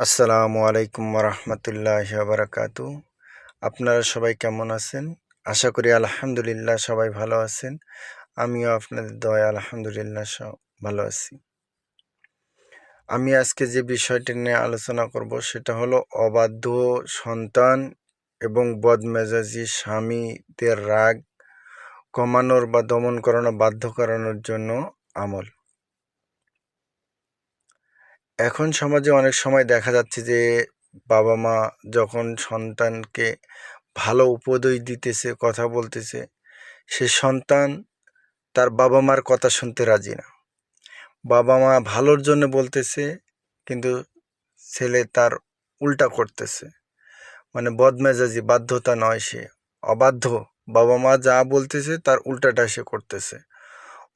আসসালামু আলাইকুম রহমতুল্লাহ বারাকাতু আপনারা সবাই কেমন আছেন? আশা করি আলহামদুলিল্লাহ সবাই ভালো আছেন। আমিও আপনাদের দয়া আলহামদুলিল্লাহ সব ভালো আছি। আমি আজকে যে বিষয়টি নিয়ে আলোচনা করব সেটা হলো অবাধ্য সন্তান এবং বদমেজাজি স্বামীদের রাগ কমানোর বা দমন করানো, বাধ্য করানোর জন্য আমল। এখন সমাজে অনেক সময় দেখা যাচ্ছে যে, বাবা মা যখন সন্তানকে ভালো উপদেশ দিতেছে, কথা বলতেছে, সে সন্তান তার বাবা মার কথা শুনতে রাজি না। বাবা মা ভালোর জন্য বলতেছে, কিন্তু ছেলে তার উল্টা করতেছে। মানে বদমেজাজি, বাধ্যতা নয় সে। অবাধ্য। বাবা মা যা বলতেছে, তার উল্টাটা সে করতেছে।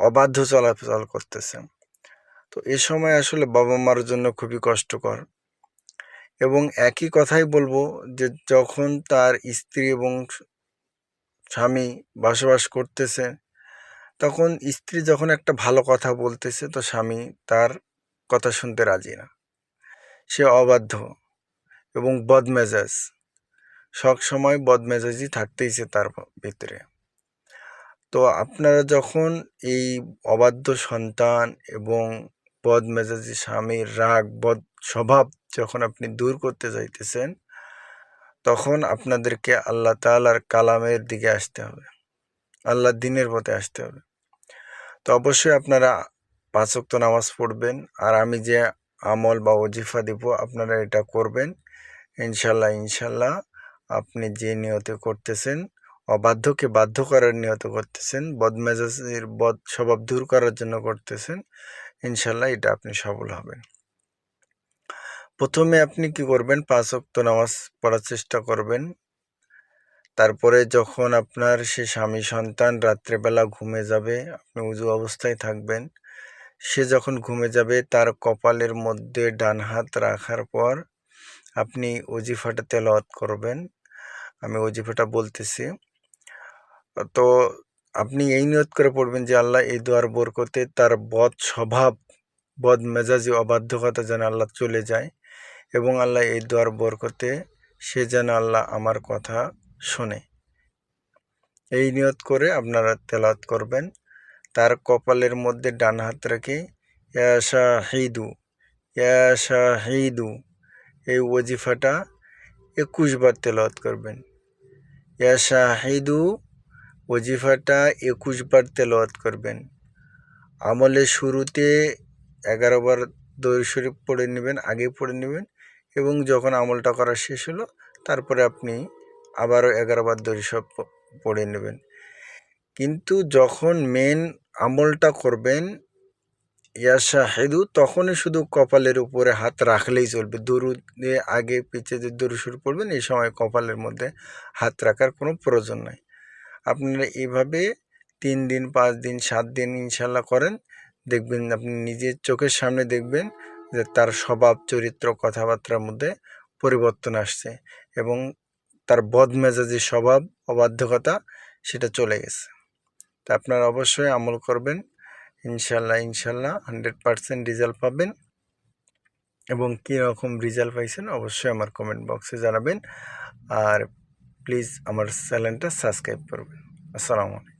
অবাধ্য চলাচল করতেছে। তো এ সময় আসলে বাবা মার জন্য খুবই কষ্টকর। এবং একই কথাই বলব যে, যখন তার স্ত্রী এবং স্বামী বসবাস করতেছে, তখন স্ত্রী যখন একটা ভালো কথা বলতেছে, তো স্বামী তার কথা শুনতে রাজি না। সে অবাধ্য এবং বদমেজাজ। সব সময় বদমেজাজি থাকতেইছে তার ভিতরে। তো আপনারা যখন এই অবাধ্য সন্তান এবং বদ মেজাজি স্বামীর রাগ, বদ স্বভাব যখন আপনি দূর করতে যাইতেছেন, তখন আপনাদেরকে আল্লাহ তালার কালামের দিকে আসতে হবে। আল্লাহ দিনের পথে আসতে হবে। তো অবশ্যই আপনারা পাঁচক্ত নামাজ পড়বেন আর আমি যে আমল বা ওজিফা দিব, আপনারা এটা করবেন। ইনশাল্লাহ ইনশাল্লাহ আপনি যে নিয়তে করতেছেন, অবাধ্যকে বাধ্য করার নিয়ত করতেছেন, বদমেজাজের বদ স্বভাব দূর করার জন্য করতেছেন ইনশাল্লাহ এটা আপনি সফল হবেন। প্রথমে আপনি কি করবেন? পাঁচ অক্ত নামাজ পড়ার চেষ্টা করবেন। তারপরে যখন আপনার সে স্বামী সন্তান রাত্রেবেলা ঘুমে যাবে, আপনি উজু অবস্থায় থাকবেন। সে যখন ঘুমে যাবে, তার কপালের মধ্যে ডান হাত রাখার পর আপনি অজিফাটা তেলাওয়াত করবেন। আমি অজিফাটা বলতেছি। তো আপনি এই নিয়ত করে পড়বেন যে, আল্লাহ এই দোয়ার বরকতে তার বদ স্বভাব, বদ মেজাজি অবাধ্যকতা যেন আল্লাহ চলে যায় এবং আল্লাহ এই দোয়ার বরকতে সে যেন আল্লাহ আমার কথা শোনে। এই নিয়ত করে আপনারা তেলাত করবেন। তার কপালের মধ্যে ডান হাত রেখে ইয়াশা হিদু ইয়াশা হিদু এই ওজিফাটা একুশ বার তেলাওয়াত করবেন। ইয়াশা হিদু ওজিফাটা একুশ বার তেলাওয়াত করবেন। আমলের শুরুতে এগারো বার দৈর শরীফ পড়ে নেবেন, আগে পড়ে নেবেন এবং যখন আমলটা করা শেষ হলো, তারপরে আপনি আবারও এগারো বার দৈর সব পড়ে নেবেন। কিন্তু যখন মেন আমলটা করবেন ইয়াশা হেদু তখনই শুধু কপালের উপরে হাত রাখলেই চলবে। দরুদে আগে পিছিয়ে যে দরু শুরু করবেন এই সময় কপালের মধ্যে হাত রাখার কোনো প্রয়োজন নাই। আপনারা এভাবে তিন দিন, পাঁচ দিন, সাত দিন ইনশাল্লাহ করেন। দেখবেন আপনি নিজের চোখের সামনে দেখবেন যে তার স্বভাব, চরিত্র, কথাবার্তার মধ্যে পরিবর্তন আসছে এবং তার বদমেজাজি স্বভাব, অবাধ্যকতা সেটা চলে গেছে। তা আপনারা অবশ্যই আমল করবেন। ইনশাল্লাহ ইনশাল্লাহ হান্ড্রেড পারসেন্ট রেজাল্ট পাবেন। এবং কীরকম রেজাল্ট পাইছেন অবশ্যই আমার কমেন্ট বক্সে জানাবেন। আর প্লিজ আমার চ্যানেলটা সাবস্ক্রাইব করবেন। আসসালামু আলাইকুম।